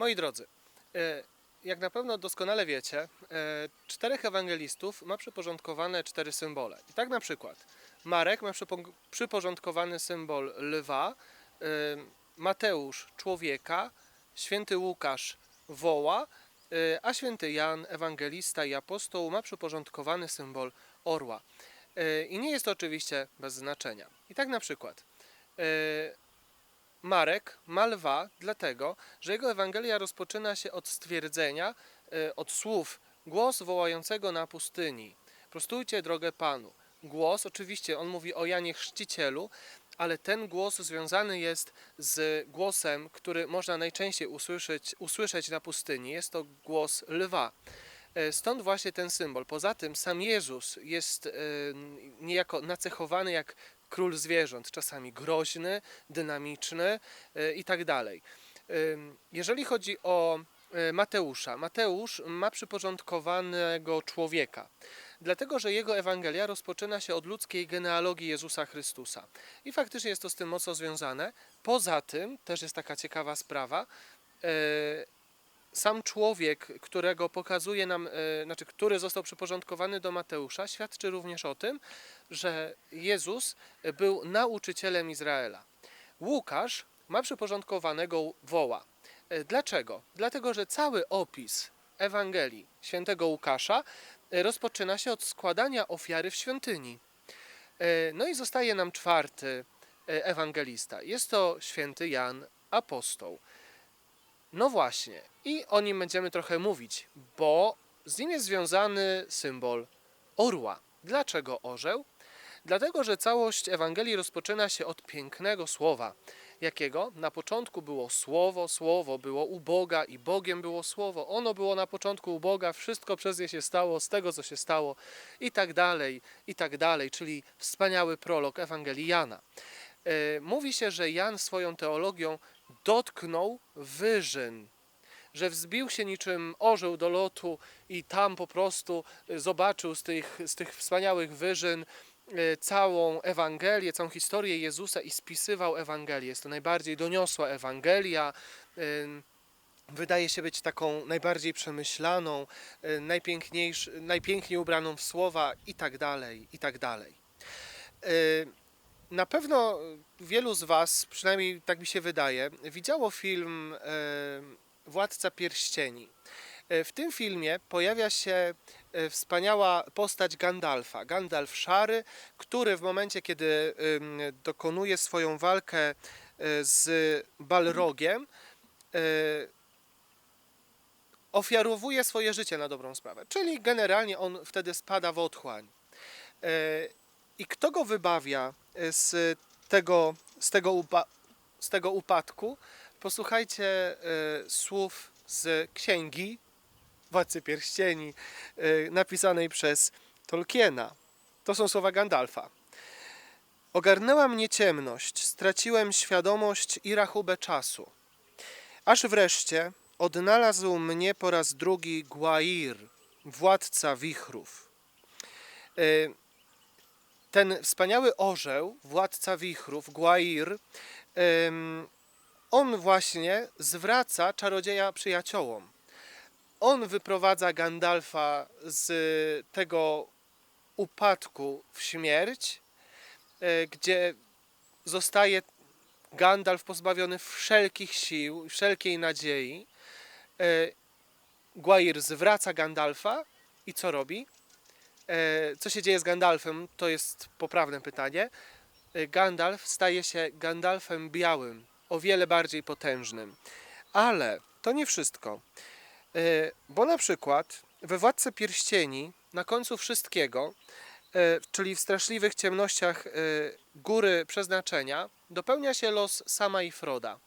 Moi drodzy, e, jak na pewno doskonale wiecie, e, czterech ewangelistów ma przyporządkowane cztery symbole. I tak na przykład Marek ma przypo- przyporządkowany symbol lwa, e, Mateusz człowieka, święty Łukasz woła, a święty Jan, ewangelista i apostoł, ma przyporządkowany symbol orła. I nie jest to oczywiście bez znaczenia. I tak na przykład Marek ma lwa, dlatego że jego Ewangelia rozpoczyna się od stwierdzenia, e, od słów głos wołającego na pustyni. Prostujcie drogę Panu. Głos, oczywiście on mówi o Janie Chrzcicielu, ale ten głos związany jest z głosem, który można najczęściej usłyszeć, usłyszeć na pustyni. Jest to głos lwa. E, Stąd właśnie ten symbol. Poza tym sam Jezus jest e, niejako nacechowany jak król zwierząt, czasami groźny, dynamiczny e, i tak dalej. Jeżeli chodzi o e, Mateusza, Mateusz ma przyporządkowanego człowieka, dlatego że jego Ewangelia rozpoczyna się od ludzkiej genealogii Jezusa Chrystusa. I faktycznie jest to z tym mocno związane. Poza tym, też jest taka ciekawa sprawa, e, sam człowiek, którego pokazuje nam, e, znaczy, który został przyporządkowany do Mateusza, świadczy również o tym, że Jezus był nauczycielem Izraela. Łukasz ma przyporządkowanego woła. E, Dlaczego? Dlatego, że cały opis Ewangelii świętego Łukasza e, rozpoczyna się od składania ofiary w świątyni. No i zostaje nam czwarty ewangelista. Jest to święty Jan, apostoł. No właśnie, i o nim będziemy trochę mówić, bo z nim jest związany symbol orła. Dlaczego orzeł? Dlatego, że całość Ewangelii rozpoczyna się od pięknego słowa. Jakiego? Na początku było słowo, słowo było u Boga i Bogiem było słowo. Ono było na początku u Boga, wszystko przez nie się stało, z tego co się stało i tak dalej, i tak dalej, czyli wspaniały prolog Ewangelii Jana. E, Mówi się, że Jan swoją teologią dotknął wyżyn, że wzbił się niczym orzeł do lotu i tam po prostu e, zobaczył z tych, z tych wspaniałych wyżyn e, całą Ewangelię, całą historię Jezusa i spisywał Ewangelię. Jest to najbardziej doniosła Ewangelia. em, Wydaje się być taką najbardziej przemyślaną, e, najpiękniej ubraną w słowa i tak dalej, i tak dalej. Na pewno wielu z Was, przynajmniej tak mi się wydaje, widziało film e, Władca Pierścieni. E, W tym filmie pojawia się e, wspaniała postać Gandalfa. Gandalf szary, który w momencie, kiedy dokonuje swoją walkę z Balrogiem, ofiarowuje swoje życie na dobrą sprawę. Czyli generalnie on wtedy spada w otchłań. I kto go wybawia e, z tego, z tego, upa- z tego upadku? Posłuchajcie e, słów z księgi Władcy Pierścieni, e, napisanej przez Tolkiena. To są słowa Gandalfa. Ogarnęła mnie ciemność, straciłem świadomość i rachubę czasu. Aż wreszcie odnalazł mnie po raz drugi Gwair, władca wichrów. E, Ten wspaniały orzeł, władca wichrów, Gwair, em, on właśnie zwraca czarodzieja przyjaciołom. On wyprowadza Gandalfa z tego upadku w śmierć, e, gdzie zostaje Gandalf pozbawiony wszelkich sił, wszelkiej nadziei. E, Gwair zwraca Gandalfa i co robi? E, Co się dzieje z Gandalfem? To jest poprawne pytanie. E, Gandalf staje się Gandalfem białym, o wiele bardziej potężnym. Ale to nie wszystko. E, Bo na przykład we Władce Pierścieni, na końcu wszystkiego, czyli w straszliwych ciemnościach góry przeznaczenia, dopełnia się los sama i Froda.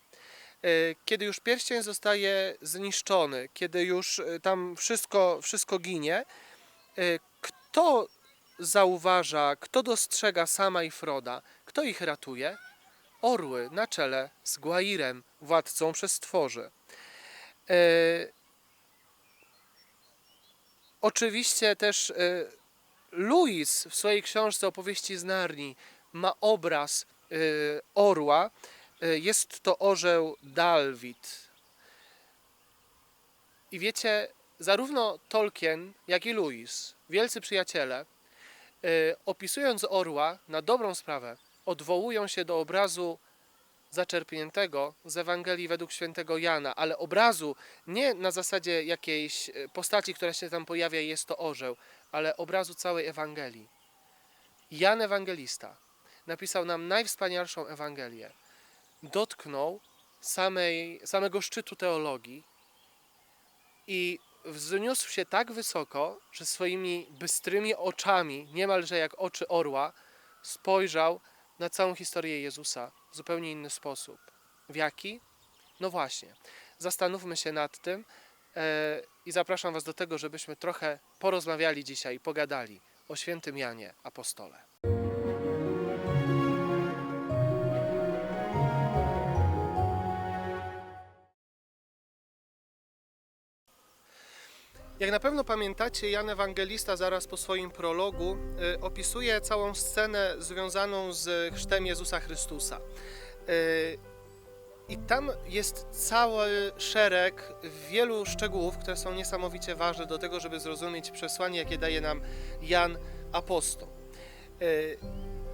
Kiedy już pierścień zostaje zniszczony, kiedy już tam wszystko, wszystko ginie, kto zauważa, kto dostrzega sama i Froda, kto ich ratuje? Orły na czele z Gwairem, władcą przestworzy. E, oczywiście też e, Louis w swojej książce Opowieści z Narni ma obraz e, orła. E, jest to orzeł Dalwit. I wiecie, zarówno Tolkien, jak i Lewis, wielcy przyjaciele, y, opisując orła na dobrą sprawę, odwołują się do obrazu zaczerpniętego z Ewangelii według świętego Jana, ale obrazu nie na zasadzie jakiejś y, postaci, która się tam pojawia i jest to orzeł, ale obrazu całej Ewangelii. Jan Ewangelista napisał nam najwspanialszą Ewangelię. Dotknął samej, samego szczytu teologii i wzniósł się tak wysoko, że swoimi bystrymi oczami, niemalże jak oczy orła, spojrzał na całą historię Jezusa w zupełnie inny sposób. W jaki? No właśnie. Zastanówmy się nad tym e, i zapraszam Was do tego, żebyśmy trochę porozmawiali dzisiaj, pogadali o świętym Janie Apostole. Jak na pewno pamiętacie, Jan Ewangelista zaraz po swoim prologu y, opisuje całą scenę związaną z chrztem Jezusa Chrystusa. Y, I tam jest cały szereg wielu szczegółów, które są niesamowicie ważne do tego, żeby zrozumieć przesłanie, jakie daje nam Jan Apostoł. Y,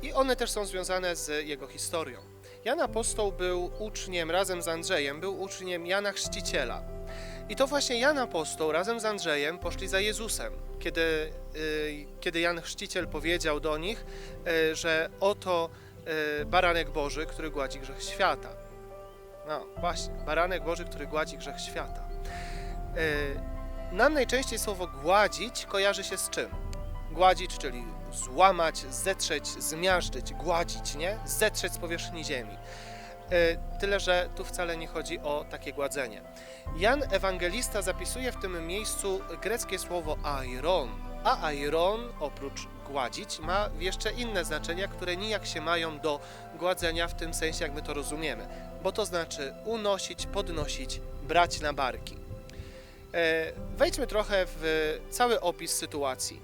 I one też są związane z jego historią. Jan Apostoł był uczniem razem z Andrzejem, był uczniem Jana Chrzciciela. I to właśnie Jan Apostoł razem z Andrzejem poszli za Jezusem, kiedy, y, kiedy Jan Chrzciciel powiedział do nich, y, że oto y, baranek Boży, który gładzi grzech świata. No właśnie, baranek Boży, który gładzi grzech świata. Nam najczęściej słowo gładzić kojarzy się z czym? Gładzić, czyli złamać, zetrzeć, zmiażdżyć, gładzić, nie? Zetrzeć z powierzchni ziemi. Tyle, że tu wcale nie chodzi o takie gładzenie. Jan Ewangelista zapisuje w tym miejscu greckie słowo airon, a airon oprócz gładzić ma jeszcze inne znaczenia, które nijak się mają do gładzenia w tym sensie, jak my to rozumiemy, bo to znaczy unosić, podnosić, brać na barki. E, wejdźmy trochę w cały opis sytuacji.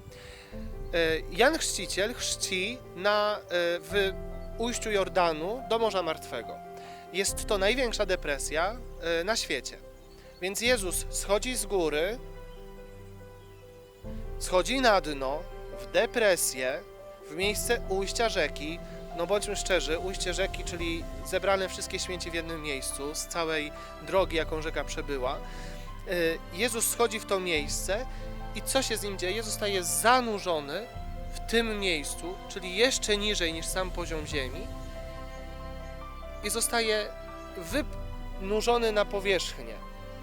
E, Jan Chrzciciel chrzci na, w ujściu Jordanu do Morza Martwego. Jest to największa depresja na świecie. Więc Jezus schodzi z góry, schodzi na dno, w depresję, w miejsce ujścia rzeki. No bądźmy szczerzy, ujście rzeki, czyli zebrane wszystkie śmieci w jednym miejscu, z całej drogi, jaką rzeka przebyła. Y, Jezus schodzi w to miejsce i co się z nim dzieje? Zostaje zanurzony w tym miejscu, czyli jeszcze niżej niż sam poziom ziemi i zostaje wynurzony na powierzchnię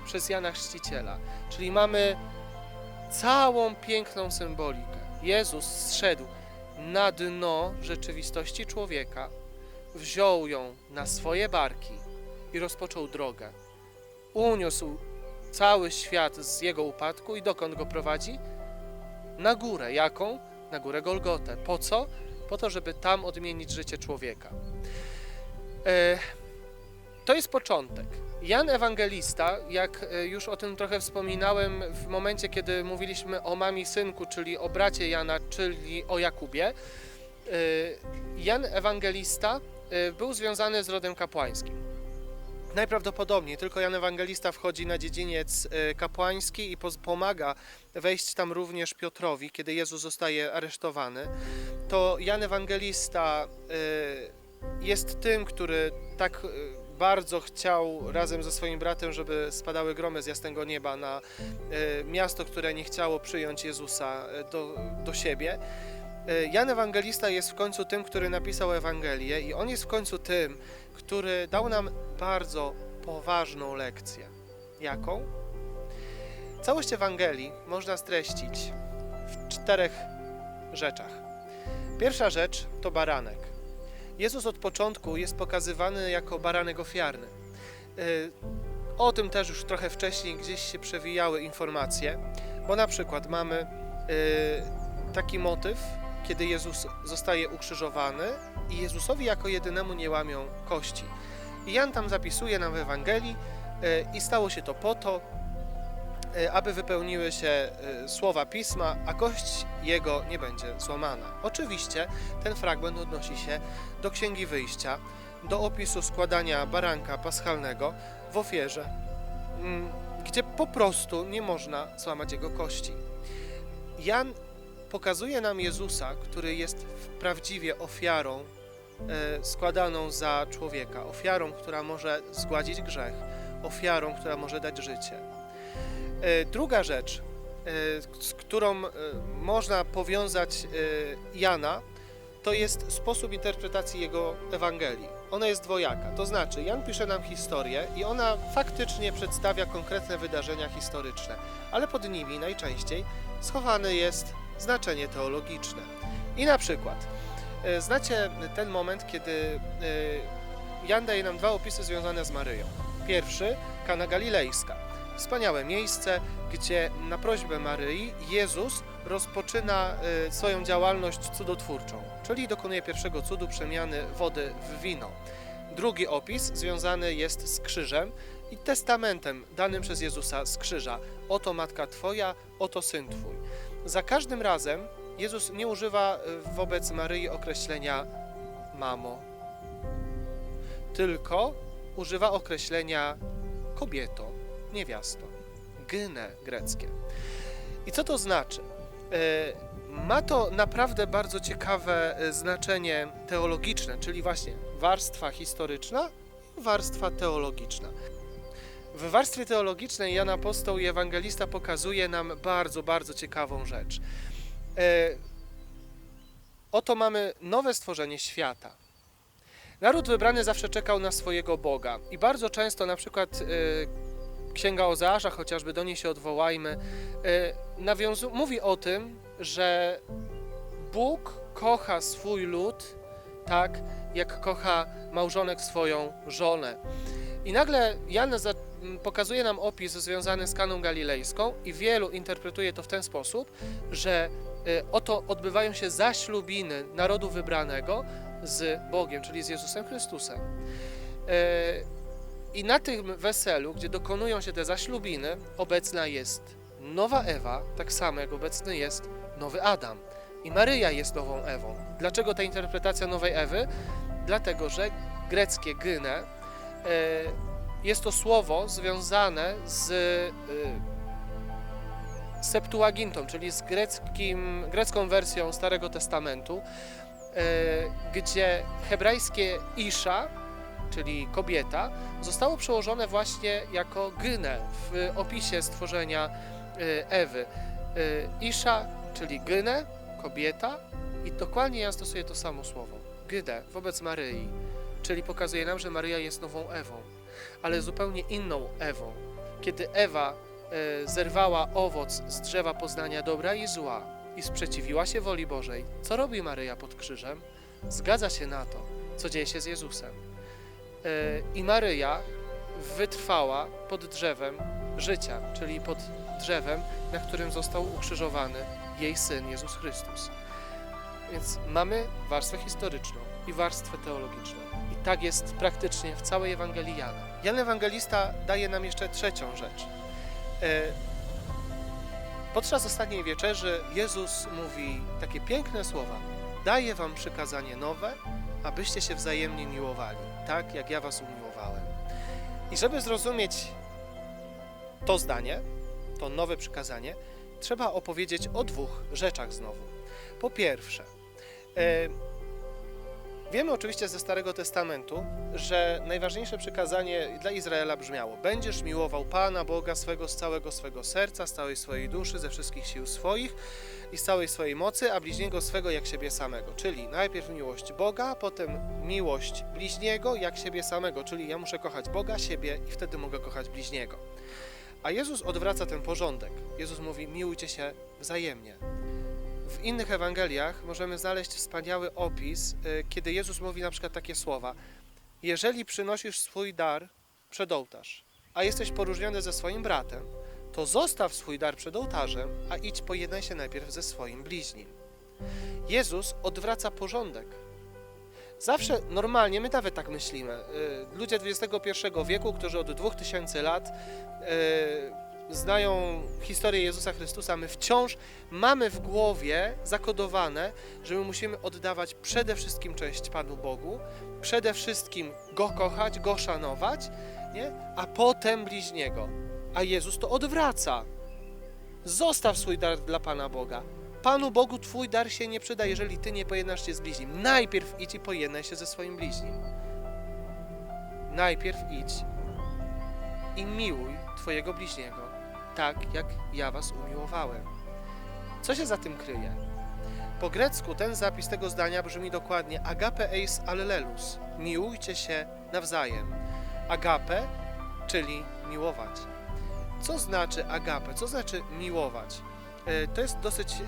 przez Jana Chrzciciela. Czyli mamy całą piękną symbolikę. Jezus zszedł na dno rzeczywistości człowieka, wziął ją na swoje barki i rozpoczął drogę. Uniósł cały świat z jego upadku i dokąd go prowadzi? Na górę. Jaką? Na górę Golgotę. Po co? Po to, żeby tam odmienić życie człowieka. E, to jest początek. Jan Ewangelista, jak e, już o tym trochę wspominałem w momencie, kiedy mówiliśmy o mami synku, czyli o bracie Jana, czyli o Jakubie, e, Jan Ewangelista był związany z rodem kapłańskim. Najprawdopodobniej tylko Jan Ewangelista wchodzi na dziedziniec kapłański i pomaga wejść tam również Piotrowi, kiedy Jezus zostaje aresztowany. To Jan Ewangelista jest tym, który tak bardzo chciał razem ze swoim bratem, żeby spadały gromy z jasnego nieba na e, miasto, które nie chciało przyjąć Jezusa e, do, do siebie. E, Jan Ewangelista jest w końcu tym, który napisał Ewangelię, i on jest w końcu tym, który dał nam bardzo poważną lekcję. Jaką? Całość Ewangelii można streścić w czterech rzeczach. Pierwsza rzecz to baranek. Jezus od początku jest pokazywany jako baranek ofiarny. Y, o tym też już trochę wcześniej gdzieś się przewijały informacje, bo na przykład mamy y, taki motyw, kiedy Jezus zostaje ukrzyżowany i Jezusowi jako jedynemu nie łamią kości. I Jan tam zapisuje nam w Ewangelii y, i stało się to po to, E, aby wypełniły się e, słowa pisma, a kość jego nie będzie złamana. Oczywiście ten fragment odnosi się do Księgi Wyjścia, do opisu składania baranka paschalnego w ofierze. Mm, gdzie po prostu nie można złamać jego kości. Jan pokazuje nam Jezusa, który jest prawdziwie ofiarą e, składaną za człowieka, ofiarą, która może zgładzić grzech, ofiarą, która może dać życie. E, Druga rzecz, e, z którą e, można powiązać Jana, to jest sposób interpretacji jego Ewangelii. Ona jest dwojaka, to znaczy Jan pisze nam historię i ona faktycznie przedstawia konkretne wydarzenia historyczne, ale pod nimi najczęściej schowane jest znaczenie teologiczne. I na przykład, znacie ten moment, kiedy Jan daje nam dwa opisy związane z Maryją. Pierwszy, Kana Galilejska. Wspaniałe miejsce, gdzie na prośbę Maryi Jezus rozpoczyna e, swoją działalność cudotwórczą, czyli dokonuje pierwszego cudu przemiany wody w wino. Drugi opis związany jest z krzyżem i testamentem danym przez Jezusa z krzyża. Oto matka Twoja, oto syn Twój. Za każdym razem Jezus nie używa e, wobec Maryi określenia mamo, tylko używa określenia kobieto, niewiasto, gyne greckie. I co to znaczy? E, Ma to naprawdę bardzo ciekawe e, znaczenie teologiczne, czyli właśnie warstwa historyczna i warstwa teologiczna. W warstwie teologicznej Jan Apostoł i Ewangelista pokazuje nam bardzo, bardzo ciekawą rzecz. E, Oto mamy nowe stworzenie świata. Naród wybrany zawsze czekał na swojego Boga i bardzo często na przykład Księga Ozeasza, chociażby do niej się odwołajmy, e, nawiązu- mówi o tym, że Bóg kocha swój lud tak, jak kocha małżonek swoją żonę. I nagle Jan za, pokazuje nam opis związany z Kaną Galilejską i wielu interpretuje to w ten sposób, że y, oto odbywają się zaślubiny narodu wybranego z Bogiem, czyli z Jezusem Chrystusem. I na tym weselu, gdzie dokonują się te zaślubiny, obecna jest nowa Ewa, tak samo jak obecny jest nowy Adam. I Maryja jest nową Ewą. Dlaczego ta interpretacja nowej Ewy? Dlatego, że greckie gyne e, jest to słowo związane z e, Septuagintą, czyli z greckim, grecką wersją Starego Testamentu, e, gdzie hebrajskie Isza, czyli kobieta, zostało przełożone właśnie jako gynę w opisie stworzenia e, Ewy. E, Isza, czyli gynę, kobieta i dokładnie ja stosuję to samo słowo. Gydę wobec Maryi, czyli pokazuje nam, że Maryja jest nową Ewą, ale zupełnie inną Ewą. Kiedy Ewa e, zerwała owoc z drzewa poznania dobra i zła i sprzeciwiła się woli Bożej, co robi Maryja pod krzyżem? Zgadza się na to, co dzieje się z Jezusem. E, I Maryja wytrwała pod drzewem życia, czyli pod drzewem, na którym został ukrzyżowany jej syn Jezus Chrystus. Więc mamy warstwę historyczną i warstwę teologiczną. I tak jest praktycznie w całej Ewangelii Jana. Jan Ewangelista daje nam jeszcze trzecią rzecz. E, Podczas ostatniej wieczerzy Jezus mówi takie piękne słowa: Daję wam przykazanie nowe, abyście się wzajemnie miłowali, tak jak ja was umiłowałem. I żeby zrozumieć to zdanie, to nowe przykazanie, trzeba opowiedzieć o dwóch rzeczach znowu. Po pierwsze, e, wiemy oczywiście ze Starego Testamentu, że najważniejsze przykazanie dla Izraela brzmiało: Będziesz miłował Pana Boga swego z całego swego serca, z całej swojej duszy, ze wszystkich sił swoich i z całej swojej mocy, a bliźniego swego jak siebie samego. Czyli najpierw miłość Boga, potem miłość bliźniego jak siebie samego. Czyli ja muszę kochać Boga, siebie i wtedy mogę kochać bliźniego. A Jezus odwraca ten porządek. Jezus mówi: miłujcie się wzajemnie. W innych Ewangeliach możemy znaleźć wspaniały opis, y, kiedy Jezus mówi na przykład takie słowa: Jeżeli przynosisz swój dar przed ołtarz, a jesteś poróżniony ze swoim bratem, to zostaw swój dar przed ołtarzem, a idź pojednaj się najpierw ze swoim bliźnim. Jezus odwraca porządek. Zawsze normalnie, my nawet tak myślimy. y, Ludzie XXI wieku, którzy od 2000 lat y, znają historię Jezusa Chrystusa, my wciąż mamy w głowie zakodowane, że my musimy oddawać przede wszystkim cześć Panu Bogu, przede wszystkim Go kochać, Go szanować, nie? a potem bliźniego. A Jezus to odwraca. Zostaw swój dar dla Pana Boga. Panu Bogu twój dar się nie przyda, jeżeli ty nie pojednasz się z bliźnim. Najpierw idź i pojednaj się ze swoim bliźnim. Najpierw idź i miłuj twojego bliźniego, tak jak ja was umiłowałem. Co się za tym kryje? Po grecku ten zapis tego zdania brzmi dokładnie agape eis allelus. Miłujcie się nawzajem. Agape, czyli miłować. Co znaczy agape? Co znaczy miłować? E, To jest dosyć e,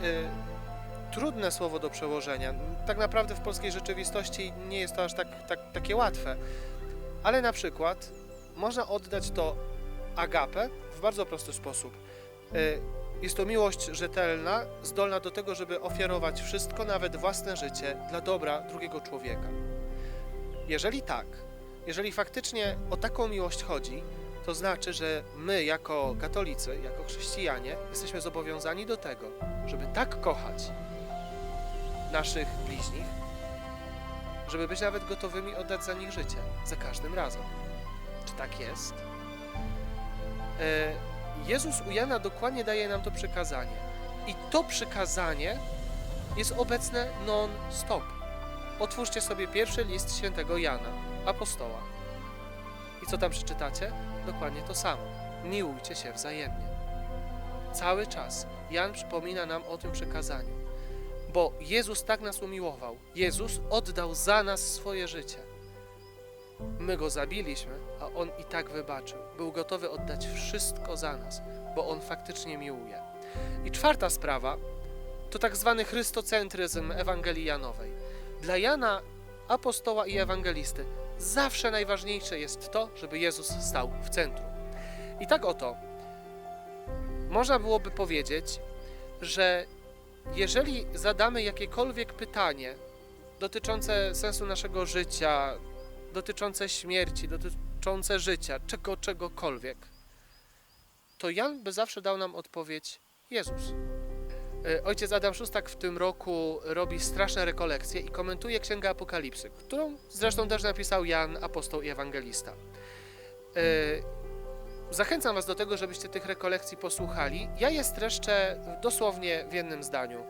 trudne słowo do przełożenia. Tak naprawdę w polskiej rzeczywistości nie jest to aż tak, tak, takie łatwe. Ale na przykład można oddać to agape w bardzo prosty sposób. E, Jest to miłość rzetelna, zdolna do tego, żeby ofiarować wszystko, nawet własne życie, dla dobra drugiego człowieka. Jeżeli tak, jeżeli faktycznie o taką miłość chodzi, to znaczy, że my, jako katolicy, jako chrześcijanie, jesteśmy zobowiązani do tego, żeby tak kochać naszych bliźnich, żeby być nawet gotowymi oddać za nich życie, za każdym razem. Czy tak jest? E, Jezus u Jana dokładnie daje nam to przykazanie. I to przykazanie jest obecne non-stop. Otwórzcie sobie pierwszy list świętego Jana, apostoła. I co tam przeczytacie? Dokładnie to samo. Miłujcie się wzajemnie. Cały czas Jan przypomina nam o tym przykazaniu. Bo Jezus tak nas umiłował. Jezus oddał za nas swoje życie. My go zabiliśmy, a on i tak wybaczył. Był gotowy oddać wszystko za nas, bo on faktycznie miłuje. I czwarta sprawa to tak zwany chrystocentryzm Ewangelii Janowej. Dla Jana, apostoła i ewangelisty, zawsze najważniejsze jest to, żeby Jezus stał w centrum. I tak oto, można byłoby powiedzieć, że jeżeli zadamy jakiekolwiek pytanie dotyczące sensu naszego życia, dotyczące śmierci, dotyczące życia, czego, czegokolwiek, to Jan by zawsze dał nam odpowiedź Jezus. E, Ojciec Adam Szustak w tym roku robi straszne rekolekcje i komentuje Księgę Apokalipsy, którą zresztą też napisał Jan, apostoł i ewangelista. E, Zachęcam Was do tego, żebyście tych rekolekcji posłuchali. Ja je streszczę dosłownie w jednym zdaniu,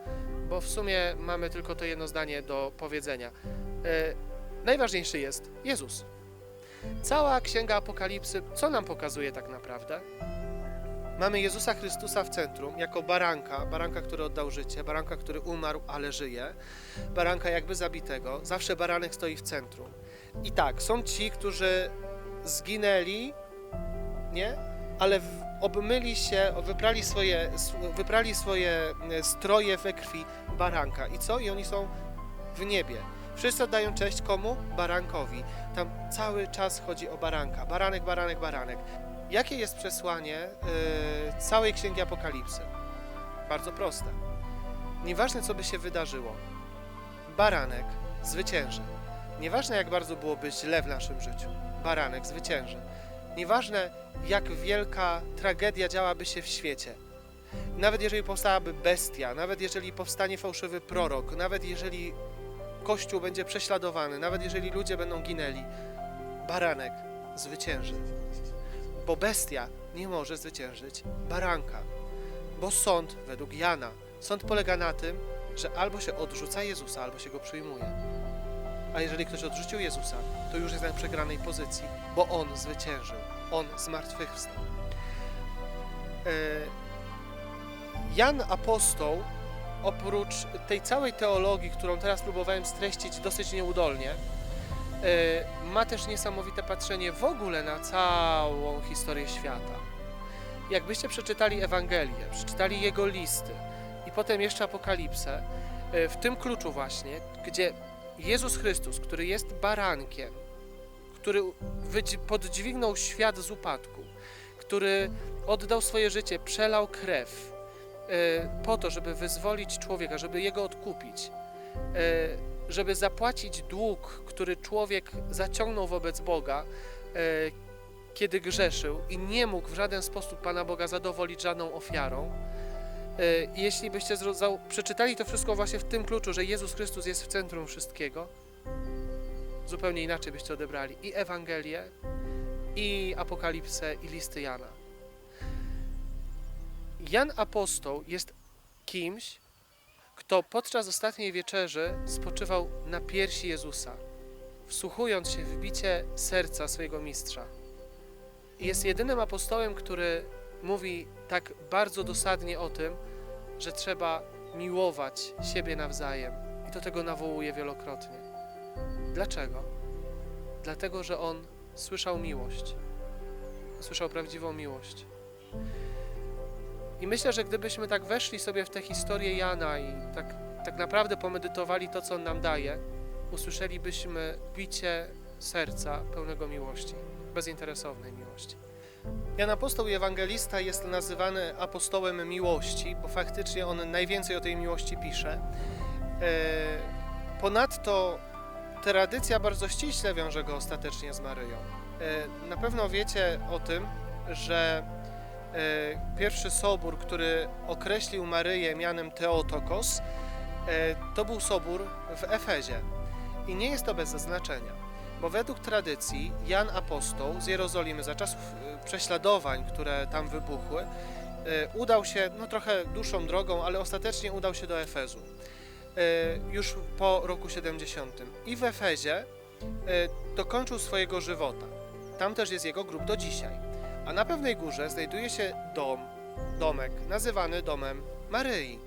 bo w sumie mamy tylko to jedno zdanie do powiedzenia. Najważniejszy jest Jezus. Cała Księga Apokalipsy, co nam pokazuje tak naprawdę? Mamy Jezusa Chrystusa w centrum, jako baranka, baranka, który oddał życie, baranka, który umarł, ale żyje, baranka jakby zabitego. Zawsze baranek stoi w centrum. I tak, są ci, którzy zginęli, nie? Ale obmyli się, wyprali swoje, wyprali swoje e, stroje we krwi baranka. I co? I oni są w niebie. Wszyscy oddają cześć komu? Barankowi. Tam cały czas chodzi o baranka. Baranek, baranek, baranek. Jakie jest przesłanie y, całej Księgi Apokalipsy? Bardzo proste. Nieważne, co by się wydarzyło, baranek zwycięży. Nieważne, jak bardzo byłoby źle w naszym życiu, baranek zwycięży. Nieważne, jak wielka tragedia działaby się w świecie, nawet jeżeli powstałaby bestia, nawet jeżeli powstanie fałszywy prorok, nawet jeżeli Kościół będzie prześladowany, nawet jeżeli ludzie będą ginęli, baranek zwycięży. Bo bestia nie może zwyciężyć baranka. Bo sąd, według Jana, sąd polega na tym, że albo się odrzuca Jezusa, albo się go przyjmuje. A jeżeli ktoś odrzucił Jezusa, to już jest na przegranej pozycji, bo On zwyciężył. On zmartwychwstał. E, Jan Apostoł, oprócz tej całej teologii, którą teraz próbowałem streścić dosyć nieudolnie, e, ma też niesamowite patrzenie w ogóle na całą historię świata. Jakbyście przeczytali Ewangelię, przeczytali jego listy i potem jeszcze Apokalipsę, e, w tym kluczu właśnie, gdzie Jezus Chrystus, który jest barankiem, który poddźwignął świat z upadku, który oddał swoje życie, przelał krew po to, żeby wyzwolić człowieka, żeby jego odkupić, e, żeby zapłacić dług, który człowiek zaciągnął wobec Boga, e, kiedy grzeszył i nie mógł w żaden sposób Pana Boga zadowolić żadną ofiarą. E, Jeśli byście przeczytali to wszystko właśnie w tym kluczu, że Jezus Chrystus jest w centrum wszystkiego, zupełnie inaczej byście odebrali i Ewangelię, i Apokalipsę, i listy Jana. Jan Apostoł jest kimś, kto podczas ostatniej wieczerzy spoczywał na piersi Jezusa, wsłuchując się w bicie serca swojego mistrza. Jest jedynym apostołem, który mówi tak bardzo dosadnie o tym, że trzeba miłować siebie nawzajem. I do tego nawołuje wielokrotnie. Dlaczego? Dlatego, że on słyszał miłość. Słyszał prawdziwą miłość. I myślę, że gdybyśmy tak weszli sobie w tę historię Jana i tak, tak naprawdę pomedytowali to, co on nam daje, usłyszelibyśmy bicie serca pełnego miłości, bezinteresownej miłości. Jan Apostoł i Ewangelista jest nazywany apostołem miłości, bo faktycznie on najwięcej o tej miłości pisze. E, Ponadto tradycja bardzo ściśle wiąże go ostatecznie z Maryją. E, Na pewno wiecie o tym, że pierwszy sobór, który określił Maryję mianem Teotokos, e, to był sobór w Efezie. I nie jest to bez zaznaczenia, bo według tradycji Jan Apostoł z Jerozolimy za czasów e, prześladowań, które tam wybuchły, e, udał się no, trochę dłuższą drogą, ale ostatecznie udał się do Efezu e, już po roku 70. I w Efezie e, dokończył swojego żywota. Tam też jest jego grób do dzisiaj. A na pewnej górze znajduje się dom, domek, nazywany domem Maryi.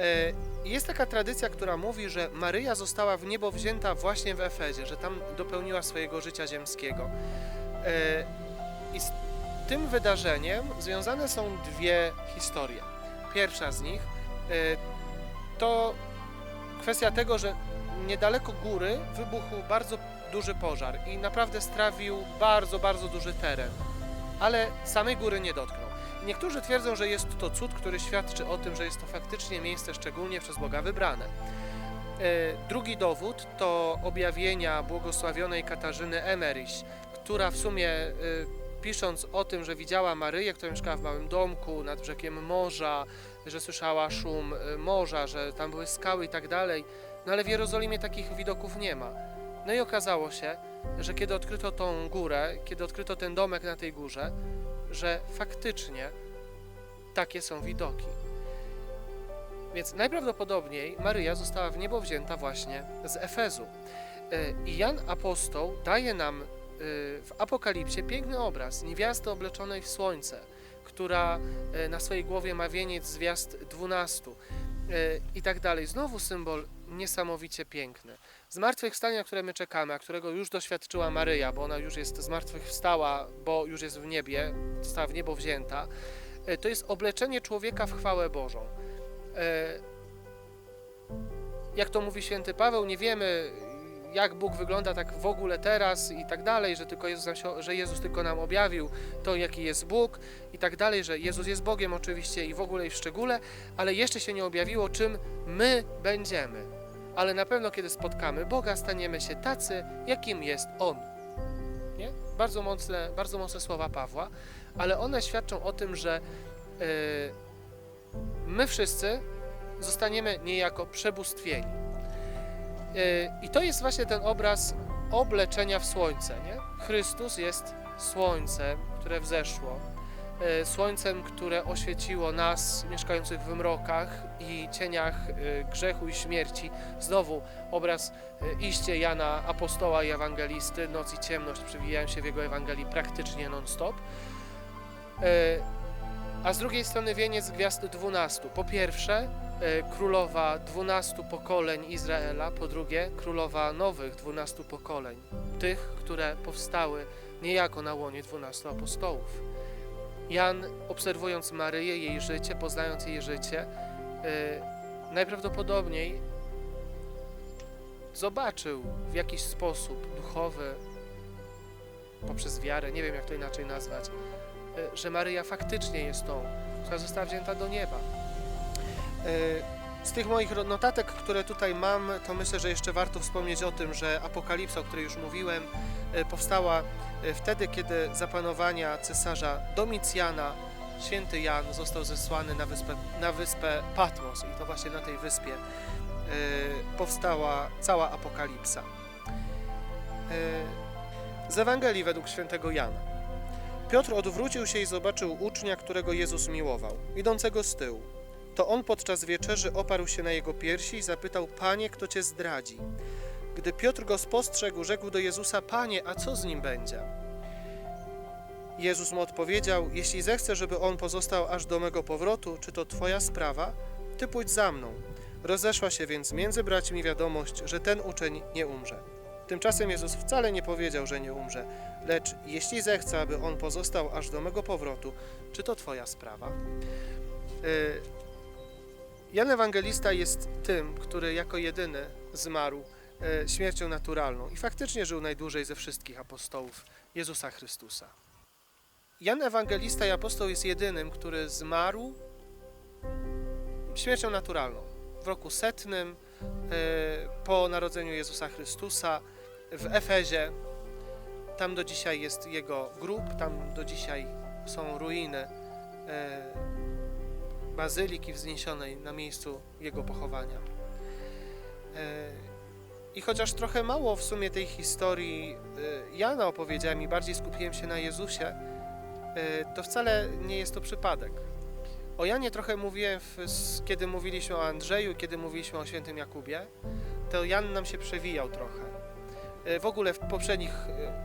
E, Jest taka tradycja, która mówi, że Maryja została w niebo wzięta właśnie w Efezie, że tam dopełniła swojego życia ziemskiego. E, I z tym wydarzeniem związane są dwie historie. Pierwsza z nich e, to kwestia tego, że niedaleko góry wybuchł bardzo duży pożar i naprawdę strawił bardzo, bardzo duży teren, ale samej góry nie dotknął. Niektórzy twierdzą, że jest to cud, który świadczy o tym, że jest to faktycznie miejsce szczególnie przez Boga wybrane. E, Drugi dowód to objawienia błogosławionej Katarzyny Emeryś, która w sumie e, pisząc o tym, że widziała Maryję, która mieszkała w małym domku nad brzegiem morza, że słyszała szum e, morza, że tam były skały i tak dalej, no ale w Jerozolimie takich widoków nie ma. No i okazało się, że kiedy odkryto tą górę, kiedy odkryto ten domek na tej górze, że faktycznie takie są widoki. Więc najprawdopodobniej Maryja została w niebo wzięta właśnie z Efezu. E, I Jan Apostoł daje nam e, w Apokalipsie piękny obraz niewiasty obleczonej w słońce, która e, na swojej głowie ma wieniec z gwiazd dwunastu i tak dalej. Znowu symbol niesamowicie piękny. Zmartwychwstanie, na które my czekamy, a którego już doświadczyła Maryja, bo ona już jest zmartwychwstała, bo już jest w niebie, została w niebo wzięta, e, to jest obleczenie człowieka w chwałę Bożą. E, Jak to mówi święty Paweł, nie wiemy, jak Bóg wygląda tak w ogóle teraz i tak dalej, że tylko Jezus, się, że Jezus tylko nam objawił to, jaki jest Bóg i tak dalej, że Jezus jest Bogiem oczywiście i w ogóle i w szczególe, ale jeszcze się nie objawiło, czym my będziemy. Ale na pewno, kiedy spotkamy Boga, staniemy się tacy, jakim jest On. Nie? Bardzo, mocne, bardzo mocne słowa Pawła, ale one świadczą o tym, że yy, my wszyscy zostaniemy niejako przebóstwieni. Yy, I to jest właśnie ten obraz obleczenia w słońce. Nie? Chrystus jest słońcem, które wzeszło, słońcem, które oświeciło nas, mieszkających w mrokach i cieniach yy, grzechu i śmierci. Znowu obraz yy, iście Jana, apostoła i ewangelisty. Noc i ciemność przewijają się w jego Ewangelii praktycznie non-stop. A z drugiej strony wieniec gwiazd dwunastu. Po pierwsze, e, królowa dwunastu pokoleń Izraela, po drugie, królowa nowych dwunastu pokoleń, tych, które powstały niejako na łonie dwunastu apostołów. Jan, obserwując Maryję, jej życie, poznając jej życie, e, najprawdopodobniej zobaczył w jakiś sposób duchowy, poprzez wiarę, nie wiem jak to inaczej nazwać, e, że Maryja faktycznie jest tą, która została wzięta do nieba. Z tych moich notatek, które tutaj mam, to myślę, że jeszcze warto wspomnieć o tym, że Apokalipsa, o której już mówiłem, e, powstała e, wtedy, kiedy za panowania cesarza Domicjana święty Jan został zesłany na wyspę, na wyspę Patmos i to właśnie na tej wyspie e, powstała cała Apokalipsa. Z Ewangelii według świętego Jana. Piotr odwrócił się i zobaczył ucznia, którego Jezus miłował, idącego z tyłu. To on podczas wieczerzy oparł się na jego piersi i zapytał: Panie, kto cię zdradzi? Gdy Piotr go spostrzegł, rzekł do Jezusa: Panie, a co z nim będzie? Jezus mu odpowiedział: Jeśli zechce, żeby on pozostał aż do mego powrotu, czy to twoja sprawa? Ty pójdź za mną. Rozeszła się więc między braćmi wiadomość, że ten uczeń nie umrze. Tymczasem Jezus wcale nie powiedział, że nie umrze, lecz jeśli zechce, aby on pozostał aż do mego powrotu, czy to twoja sprawa? Y, Jan Ewangelista jest tym, który jako jedyny zmarł y, śmiercią naturalną i faktycznie żył najdłużej ze wszystkich apostołów Jezusa Chrystusa. Jan Ewangelista i apostoł jest jedynym, który zmarł śmiercią naturalną. W roku setnym y, po narodzeniu Jezusa Chrystusa w Efezie. Tam do dzisiaj jest jego grób, tam do dzisiaj są ruiny e, bazyliki wzniesionej na miejscu jego pochowania. E, I chociaż trochę mało w sumie tej historii e, Jana opowiedziałem i bardziej skupiłem się na Jezusie, e, to wcale nie jest to przypadek. O Janie trochę mówiłem, kiedy mówiliśmy o Andrzeju, kiedy mówiliśmy o świętym Jakubie, to Jan nam się przewijał trochę. W ogóle w poprzednich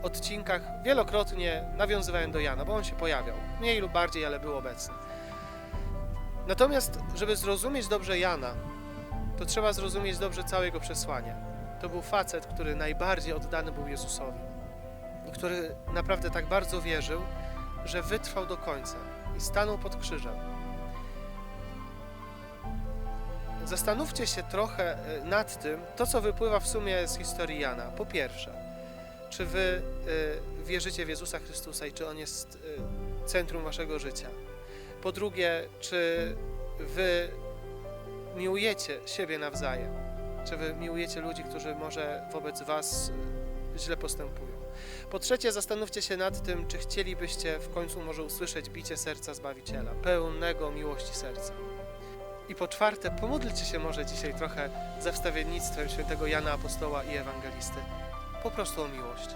odcinkach wielokrotnie nawiązywałem do Jana, bo on się pojawiał. Mniej lub bardziej, ale był obecny. Natomiast, żeby zrozumieć dobrze Jana, to trzeba zrozumieć dobrze całe jego przesłanie. To był facet, który najbardziej oddany był Jezusowi. I który naprawdę tak bardzo wierzył, że wytrwał do końca i stanął pod krzyżem. Zastanówcie się trochę e, nad tym, to co wypływa w sumie z historii Jana. Po pierwsze, czy wy e, wierzycie w Jezusa Chrystusa i czy On jest e, centrum waszego życia? Po drugie, czy wy miłujecie siebie nawzajem? Czy wy miłujecie ludzi, którzy może wobec was e, źle postępują? Po trzecie, zastanówcie się nad tym, czy chcielibyście w końcu może usłyszeć bicie serca Zbawiciela, pełnego miłości serca. I po czwarte, pomódlcie się może dzisiaj trochę ze wstawiennictwem świętego Jana Apostoła i Ewangelisty. Po prostu o miłość.